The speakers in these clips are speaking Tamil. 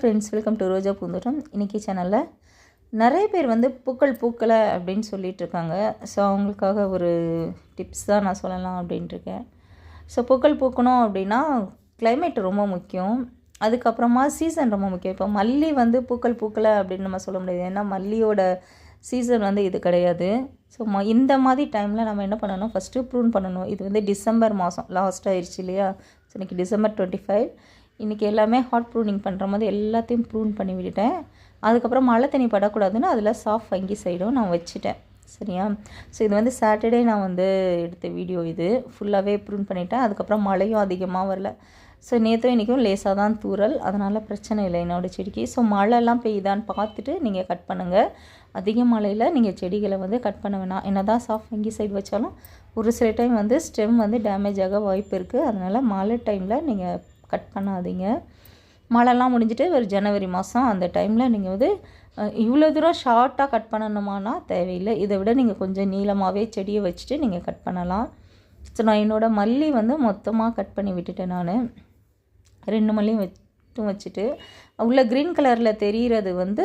ஃப்ரெண்ட்ஸ் வெல்கம் டு ரோஜா பூந்தோட்டம் இன்றைக்கி சேனலில் நிறைய பேர் வந்து பூக்கள் பூக்கலை அப்படின்னு சொல்லிட்டு இருக்காங்க. ஸோ அவங்களுக்காக ஒரு டிப்ஸ் தான் நான் சொல்லலாம் அப்படின்ட்டுருக்கேன் ஸோ பூக்கள் பூக்கணும் அப்படின்னா கிளைமேட் ரொம்ப முக்கியம். அதுக்கப்புறமா சீசன் ரொம்ப முக்கியம். இப்போ மல்லி வந்து பூக்கள் பூக்கலை அப்படின்னு நம்ம சொல்ல முடியாது. ஏன்னா மல்லியோட சீசன் வந்து இது கிடையாது. ஸோ ம இந்த மாதிரி டைமில் நம்ம என்ன பண்ணணும்? ஃபஸ்ட்டு ப்ரூன் பண்ணணும். இது வந்து டிசம்பர் மாதம் லாஸ்ட் ஆயிடுச்சு இல்லையா? ஸோ இன்றைக்கி டிசம்பர் டுவெண்ட்டி ஃபைவ் இன்றைக்கி எல்லாமே ஹாட் ப்ரூனிங் பண்ணுற மாதிரி எல்லாத்தையும் ப்ரூன் பண்ணி விட்டுட்டேன். அதுக்கப்புறம் மழை தண்ணி படக்கூடாதுன்னு அதில் சாஃப்ட் வங்கி சைடும் நான் வச்சுட்டேன். சரியா? ஸோ இது வந்து சாட்டர்டே நான் வந்து எடுத்த வீடியோ இது. ஃபுல்லாகவே ப்ரூன் பண்ணிட்டேன். அதுக்கப்புறம் மழையும் அதிகமாக வரல. ஸோ நேற்றும் இன்றைக்கும் லேசாக தான் தூறல். அதனால் பிரச்சனை இல்லை என்னோடய செடிக்கு. ஸோ மழைலாம் பெய்யுதான்னு பார்த்துட்டு நீங்கள் கட் பண்ணுங்கள் அதிக மழையில் நீங்கள் செடிகளை வந்து கட் பண்ண வேணாம். என்ன தான் சாஃப்ட் வங்கி சைடு வச்சாலும் ஒரு சில டைம் வந்து ஸ்டெம் வந்து டேமேஜ் ஆக வாய்ப்பு இருக்குது அதனால் மழை டைமில் நீங்கள் கட் பண்ணாதீங்க. மழைலாம் முடிஞ்சிட்டு ஒரு ஜனவரி மாதம் அந்த டைமில் நீங்கள் வந்து இவ்வளோ தூரம் ஷார்ட்டாக கட் பண்ணணுமானா தேவையில்லை. இதை விட நீங்கள் கொஞ்சம் நீளமாகவே செடியை வச்சுட்டு நீங்கள் கட் பண்ணலாம். ஸோ நான் என்னோடய மல்லி வந்து மொத்தமாக கட் பண்ணி விட்டுட்டேன் நான். ரெண்டு மல்லியும் வச்சும் வச்சுட்டு உள்ள க்ரீன் கலரில் தெரிகிறது வந்து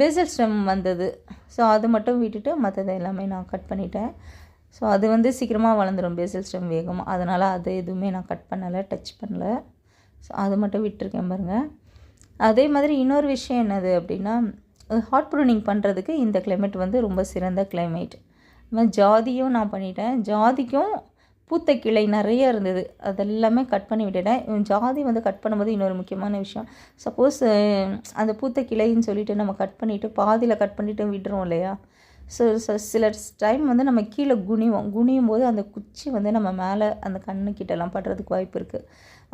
பேசல் ஸ்டெம் வந்தது. ஸோ அது மட்டும் விட்டுட்டு மற்றது எல்லாமே நான் கட் பண்ணிட்டேன். ஸோ அது வந்து சீக்கிரமாக வளர்ந்துடும் பேசல் ஸ்டெம் வேகமாக அதனால் அது எதுவுமே நான் கட் பண்ணலை டச் பண்ணலை. ஸோ அது மட்டும் விட்டுருக்கேன் பாருங்கள் அதே மாதிரி இன்னொரு விஷயம் என்னது அப்படின்னா ஹாட் ப்ரூனிங் பண்ணுறதுக்கு இந்த கிளைமேட் வந்து ரொம்ப சிறந்த கிளைமேட் மாதிரி ஜாதியும் நான் பண்ணிட்டேன். ஜாதிக்கும் பூத்த கிளை நிறைய இருந்தது. அதெல்லாமே கட் பண்ணி விட்டுட்டேன். ஜாதி வந்து கட் பண்ணும்போது இன்னொரு முக்கியமான விஷயம். சப்போஸ் அந்த பூத்த கிளைன்னு சொல்லிட்டு நம்ம கட் பண்ணிவிட்டு பாதியில் கட் பண்ணிவிட்டு விடுறோம் இல்லையா? ஸோ சில டைம் வந்து நம்ம கீழே குனிவோம். குனியும் போது அந்த குச்சி வந்து நம்ம மேலே அந்த கண்ணு கிட்டலாம் படுறதுக்கு வாய்ப்பு இருக்குது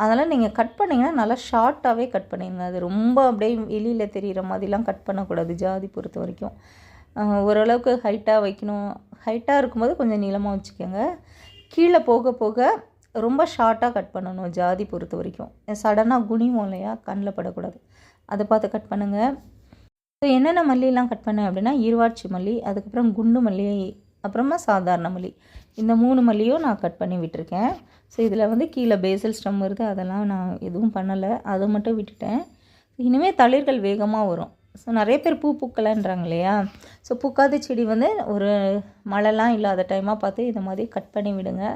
அதனால் நீங்கள் கட் பண்ணிங்கன்னா நல்லா ஷார்ட்டாகவே கட் பண்ணிடுங்க அது ரொம்ப அப்படியே வெளியில் தெரிகிற மாதிரிலாம் கட் பண்ணக்கூடாது ஜாதி பொறுத்த வரைக்கும். ஓரளவுக்கு ஹைட்டாக வைக்கணும். ஹைட்டாக இருக்கும்போது கொஞ்சம் நீளமாக வச்சுக்கோங்க. கீழே போக போக ரொம்ப ஷார்ட்டாக கட் பண்ணணும் ஜாதி பொறுத்த வரைக்கும். சடனாக குனிவோம் இல்லையா? கண்ணில் படக்கூடாது. அதை பார்த்து கட் பண்ணுங்கள் ஸோ என்னென்ன மல்லியெல்லாம் கட் பண்ணேன் அப்படின்னா ஈர்வாட்சி மல்லி அதுக்கப்புறம் குண்டு மல்லி அப்புறமா சாதாரண மல்லி. இந்த மூணு மல்லியும் நான் கட் பண்ணி விட்டுருக்கேன். ஸோ இதில் வந்து கீழே பேசல் ஸ்டம் வருது அதெல்லாம் நான் எதுவும் பண்ணலை. அதை மட்டும் விட்டுட்டேன். இனிமேல் தளிர்கள் வேகமாக வரும். ஸோ நிறைய பேர் பூ பூக்கலைன்றாங்க இல்லையா? ஸோ பூக்காத செடி வந்து ஒரு மழைலாம் இல்லாத டைமாக பார்த்து இந்த மாதிரி கட் பண்ணி விடுங்க.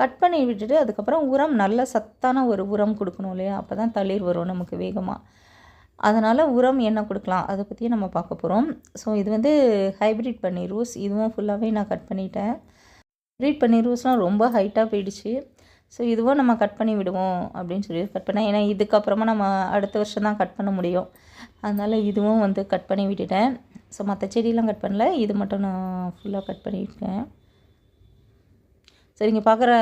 கட் பண்ணி விட்டுட்டு அதுக்கப்புறம் உரம் நல்ல சத்தான ஒரு உரம் கொடுக்கணும் இல்லையா? அப்போ தான் தளிர் வரும் நமக்கு வேகமாக. அதனால் உரம் என்ன கொடுக்கலாம்? அதை பற்றியும் நம்ம பார்க்க போகிறோம் ஸோ இது வந்து ஹைப்ரிட் பன்னீர் ரோஸ். இதுவும் ஃபுல்லாகவே நான் கட் பண்ணிட்டேன். ஹைப்ரிட் பன்னீர் ரோஸ்லாம் ரொம்ப ஹைட்டாக போயிடுச்சு. ஸோ இதுவும் நம்ம கட் பண்ணி விடுவோம் அப்படின்னு சொல்லி கட் பண்ணேன். ஏன்னா இதுக்கப்புறமா நம்ம அடுத்த வருஷம் தான் கட் பண்ண முடியும். அதனால் இதுவும் வந்து கட் பண்ணி விட்டுட்டேன். ஸோ மற்ற செடியெலாம் கட் பண்ணல. இது மட்டும் நான் ஃபுல்லாக கட் பண்ணியிருக்கேன் ஸோ நீங்கள் பார்க்குற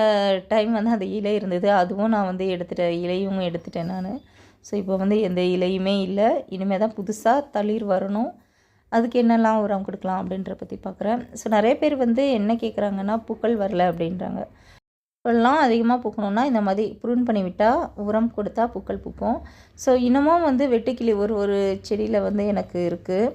டைம் வந்து அந்த இலை இருந்தது. அதுவும் நான் வந்து எடுத்துட்டேன். இலையும் எடுத்துட்டேன் நான். ஸோ இப்போ வந்து எந்த இலையுமே இல்லை. இனிமேல் தான் புதுசாக தளிர் வரணும். அதுக்கு என்னெல்லாம் உரம் கொடுக்கலாம் அப்படின்ற பற்றி பார்க்குறேன் ஸோ நிறைய பேர் வந்து என்ன கேட்குறாங்கன்னா பூக்கள் வரல அப்படின்றாங்க. பூக்கள்லாம் அதிகமாக பூக்கணும்னா இந்த மாதிரி ப்ரூன் பண்ணி விட்டால் உரம் கொடுத்தா பூக்கள் பூக்கும். ஸோ இன்னமும் வந்து வெட்டுக்கிளி ஒரு ஒரு செடியில் வந்து எனக்கு இருக்குது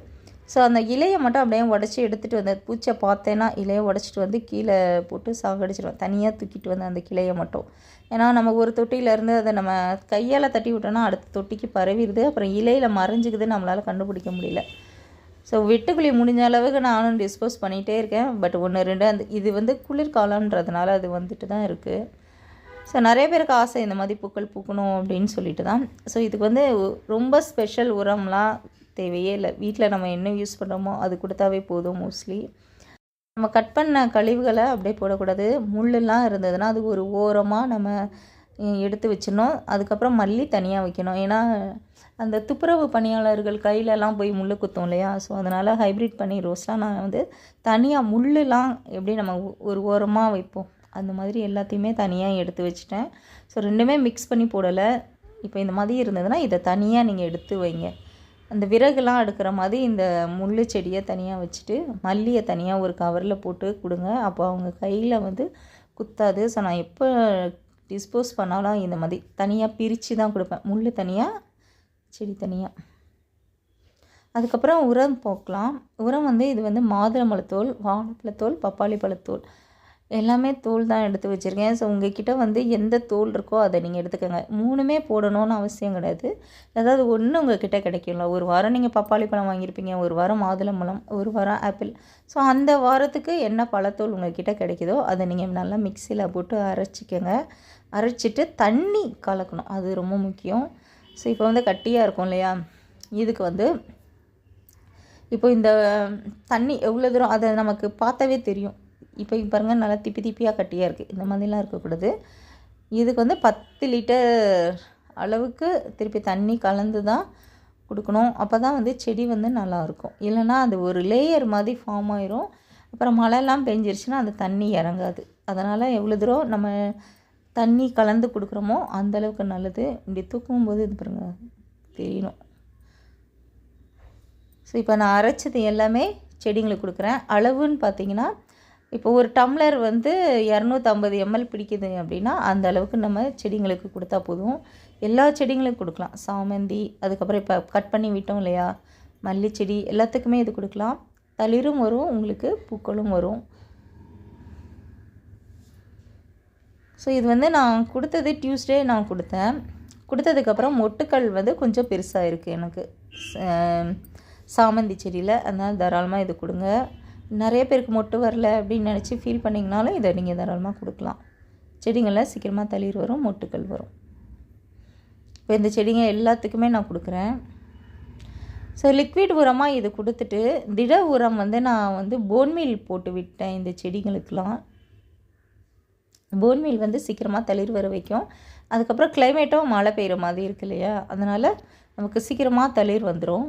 ஸோ அந்த இலையை மட்டும் அப்படியே உடச்சி எடுத்துகிட்டு வந்து பூச்சை பார்த்தேன்னா இலையை உடச்சிட்டு வந்து கீழே போட்டு சாகடிச்சிடுவேன் தனியாக தூக்கிட்டு வந்து அந்த கிளையை மட்டும். ஏன்னா நம்ம ஒரு தொட்டியிலேருந்து அதை நம்ம கையால் தட்டி விட்டோன்னா அடுத்த தொட்டிக்கு பரவிடுது. அப்புறம் இலையில் மறைஞ்சிக்குது நம்மளால் கண்டுபிடிக்க முடியல. ஸோ வெட்டுக்குழி முடிஞ்ச அளவுக்கு நானும் டிஸ்போஸ் பண்ணிகிட்டே இருக்கேன். பட் ஒன்று ரெண்டு அந்த இது வந்து குளிர்காலன்றதுனால அது வந்துட்டு தான் இருக்குது ஸோ நிறைய பேருக்கு ஆசை இந்த மாதிரி பூக்கள் பூக்கணும் அப்படின்னு சொல்லிட்டு தான். ஸோ இதுக்கு வந்து ரொம்ப ஸ்பெஷல் உரம்லாம் தேவையே இல்லை. வீட்டில் நம்ம என்ன யூஸ் பண்ணுறோமோ அது கொடுத்தாவே போதும் மோஸ்ட்லி நம்ம கட் பண்ண கழிவுகளை அப்படியே போடக்கூடாது. முள்ளெல்லாம் இருந்ததுன்னா அது ஒரு ஓரமாக நம்ம எடுத்து வச்சிடணும். அதுக்கப்புறம் மல்லி தனியாக வைக்கணும். ஏன்னா அந்த துப்புரவு பணியாளர்கள் கையிலலாம் போய் முள் குத்தும் இல்லையா? ஸோ அதனால் ஹைப்ரிட் பண்ணி ரோஸ்லாம் நான் வந்து தனியாக முள்ளெலாம் எப்படி நம்ம ஒரு ஓரமாக வைப்போம்? அந்த மாதிரி எல்லாத்தையுமே தனியாக எடுத்து வச்சுட்டேன். ஸோ ரெண்டுமே மிக்ஸ் பண்ணி போடலை. இப்போ இந்த மாதிரி இருந்ததுன்னா இதை தனியாக நீங்கள் எடுத்து வைங்க. அந்த விறகுலாம் அடுக்கிற மாதிரி இந்த முள்ளு செடியை தனியாக வச்சுட்டு மல்லியை தனியாக ஒரு கவரில் போட்டு கொடுங்க. அப்போ அவங்க கையில் வந்து குத்தாது. ஸோ நான் எப்போ டிஸ்போஸ் பண்ணாலும் இந்த மாதிரி தனியாக பிரித்து தான் கொடுப்பேன். முள் தனியாக செடி தனியாக அதுக்கப்புறம் உரம் போக்கலாம். உரம் வந்து இது வந்து மாதுளம்பழத்தோல் வாழைப்பழத்தோல் பப்பாளி பழத்தோல். எல்லாமே தோல் தான் எடுத்து வச்சுருக்கேன். ஸோ உங்ககிட்ட வந்து எந்த தோல் இருக்கோ அதை நீங்கள் எடுத்துக்கோங்க. மூணுமே போடணும்னு அவசியம் கிடையாது. ஏதாவது ஒன்று உங்ககிட்ட கிடைக்கல ஒரு வாரம் நீங்கள் பப்பாளி பழம் வாங்கியிருப்பீங்க. ஒரு வாரம் மாதுளம்பழம் ஒரு வாரம் ஆப்பிள். ஸோ அந்த வாரத்துக்கு என்ன பழத்தோல் உங்ககிட்ட கிடைக்குதோ அதை நீங்கள் நல்லா மிக்சியில் போட்டு அரைச்சிக்கோங்க. அரைச்சிட்டு தண்ணி கலக்கணும். அது ரொம்ப முக்கியம். ஸோ இப்போ வந்து கட்டியாக இருக்கும் இல்லையா? இதுக்கு வந்து இப்போ இந்த தண்ணி எவ்வளோ தூரம் அதை நமக்கு பார்த்தாவே தெரியும். இப்போ பாருங்கள் நல்லா திப்பி திப்பியாக கட்டியாக இருக்குது இந்த மாதிரிலாம் இருக்கக்கூடாது. இதுக்கு வந்து பத்து லிட்டர் அளவுக்கு திருப்பி தண்ணி கலந்து தான் கொடுக்கணும். அப்போ தான் வந்து செடி வந்து நல்லாயிருக்கும் இல்லைன்னா அது ஒரு லேயர் மாதிரி ஃபார்ம் ஆயிரும். அப்புறம் மழைலாம் பெஞ்சிருச்சுன்னா அந்த தண்ணி இறங்காது. அதனால் எவ்வளோ தூரம் நம்ம தண்ணி கலந்து கொடுக்குறோமோ அந்தளவுக்கு நல்லது. இப்படி தூக்கும் போது இது பாருங்க தெரியணும். ஸோ இப்போ நான் அரைச்சது எல்லாமே செடிங்களுக்கு கொடுக்குறேன். அளவுன்னு பார்த்தீங்கன்னா இப்போ ஒரு டம்ளர் வந்து இரநூத்தம்பது எம்எல் பிடிக்குது அப்படின்னா அந்த அளவுக்கு நம்ம செடிங்களுக்கு கொடுத்தா போதும். எல்லா செடிங்களுக்கும் கொடுக்கலாம். சாமந்தி அதுக்கப்புறம் இப்போ கட் பண்ணி விட்டோம் இல்லையா? மல்லி செடி எல்லாத்துக்குமே இது கொடுக்கலாம். தளிரும் வரும் உங்களுக்கு பூக்களும் வரும். ஸோ இது வந்து நான் கொடுத்தது டியூஸ்டே நான் கொடுத்தேன். கொடுத்ததுக்கப்புறம் மொட்டுக்கள் வந்து கொஞ்சம் பெருசாக இருக்குது எனக்கு. சாமந்தி செடியில். அதனால் தாராளமாக இது கொடுங்க. நிறைய பேருக்கு மொட்டு வரல அப்படின்னு நினச்சி ஃபீல் பண்ணிங்கனாலும் இதை நீங்கள் தாராளமாக கொடுக்கலாம். செடிங்களில் சீக்கிரமாக தளிர் வரும் மொட்டுக்கள் வரும். இப்போ இந்த செடிங்க எல்லாத்துக்குமே நான் கொடுக்குறேன். ஸோ லிக்விட் உரமாக இது கொடுத்துட்டு திட உரம் வந்து நான் வந்து போன்மீல் போட்டு விட்டேன் இந்த செடிங்களுக்கெலாம் போன்மீல் வந்து சீக்கிரமாக தளிர் வர வைக்கும். அதுக்கப்புறம் கிளைமேட்டும் மழை பெய்கிற மாதிரி இருக்கு இல்லையா? அதனால் நமக்கு சீக்கிரமாக தளிர் வந்துடும்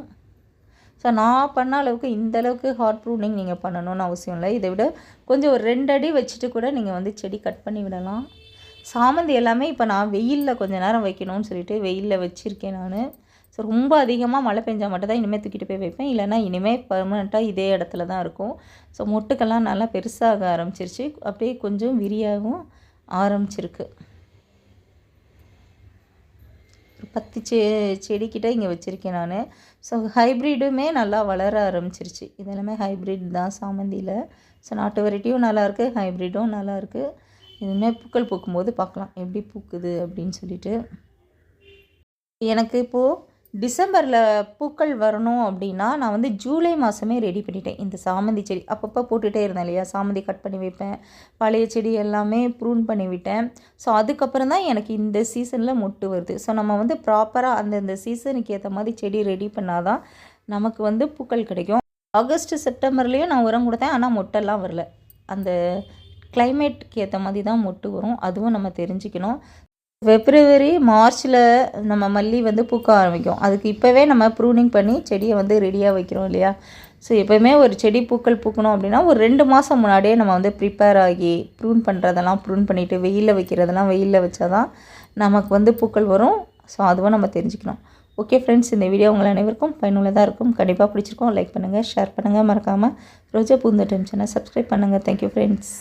ஸோ நான் பண்ண அளவுக்கு இந்த அளவுக்கு ஹார்ட் ப்ரூனிங் நீங்கள் பண்ணணும்னு அவசியம் இல்லை. இதை விட கொஞ்சம் ஒரு ரெண்டு அடி வச்சுட்டு கூட நீங்கள் வந்து செடி கட் பண்ணி விடலாம். சாமந்தி எல்லாமே இப்போ நான் வெயிலில் கொஞ்சம் நேரம் வைக்கணும்னு சொல்லிட்டு வெயிலில் வச்சுருக்கேன் நான். ஸோ ரொம்ப அதிகமாக மழை பெஞ்சால் மட்டும் தான் இனிமேல் தூக்கிட்டு போய் வைப்பேன். இல்லைனா இனிமேல் பர்மனெண்ட்டாக இதே இடத்துல தான் இருக்கும். ஸோ மொட்டுக்கெல்லாம் நல்லா பெருசாக ஆரம்பிச்சிருச்சு. அப்படியே கொஞ்சம் விரியாகவும் ஆரம்பிச்சிருக்கு. ஒரு பத்து செ செடிக்கிட்ட இங்கே வச்சுருக்கேன் நான். ஸோ ஹைப்ரிடுமே நல்லா வளர ஆரம்பிச்சிருச்சு. இதெல்லாமே ஹைப்ரிட் தான் சாமந்தியில். ஸோ நாட்டு வெரைட்டியும் நல்லாயிருக்கு ஹைப்ரிடும் நல்லாயிருக்கு இதுவுமே பூக்கள் பூக்கும்போது பார்க்கலாம். எப்படி பூக்குது அப்படின்னு சொல்லிட்டு. எனக்கு இப்போது டிசம்பரில் பூக்கள் வரணும் அப்படின்னா நான் வந்து ஜூலை மாதமே ரெடி பண்ணிட்டேன். இந்த சாமந்தி செடி அப்பப்போ போட்டுகிட்டே இருந்தேன் இல்லையா? சாமந்தி கட் பண்ணி வைப்பேன். பழைய செடி எல்லாமே ப்ரூன் பண்ணி விட்டேன். ஸோ அதுக்கப்புறம் தான் எனக்கு இந்த சீசனில் மொட்டு வருது. ஸோ நம்ம வந்து ப்ராப்பராக அந்தந்த சீசனுக்கு ஏற்ற மாதிரி செடி ரெடி பண்ணால் தான் நமக்கு வந்து பூக்கள் கிடைக்கும். ஆகஸ்ட் செப்டம்பர்லேயும் நான் உரம் கொடுத்தேன். ஆனால் மொட்டெல்லாம் வரல. அந்த கிளைமேட்டுக்கு ஏற்ற மாதிரி தான் மொட்டு வரும். அதுவும் நம்ம தெரிஞ்சுக்கணும். பிப்ரவரி மார்ச்சில் நம்ம மல்லி வந்து பூக்க ஆரம்பிக்கும். அதுக்கு இப்போவே நம்ம ப்ரூனிங் பண்ணி செடியை வந்து ரெடியாக வைக்கிறோம் இல்லையா? ஸோ எப்போயுமே ஒரு செடி பூக்கள் பூக்கணும் அப்படின்னா ஒரு ரெண்டு மாதம் முன்னாடியே நம்ம வந்து ப்ரிப்பேர் ஆகி ப்ரூன் பண்ணுறதெல்லாம் ப்ரூன் பண்ணிவிட்டு வெயிலில் வைக்கிறதெல்லாம் வெயிலில் வச்சா தான் நமக்கு வந்து பூக்கள் வரும். ஸோ அதுவும் நம்ம தெரிஞ்சுக்கணும். ஓகே ஃப்ரெண்ட்ஸ் இந்த வீடியோ உங்கள் அனைவருக்கும் பயனுள்ளதாக இருக்கும். கண்டிப்பாக பிடிச்சிருக்கோம். லைக் பண்ணுங்கள் ஷேர் பண்ணுங்கள் மறக்காமல் ரோஜா பூந்தட்டம் சேனல் சப்ஸ்கிரைப் பண்ணுங்கள் தேங்க்யூ ஃப்ரெண்ட்ஸ்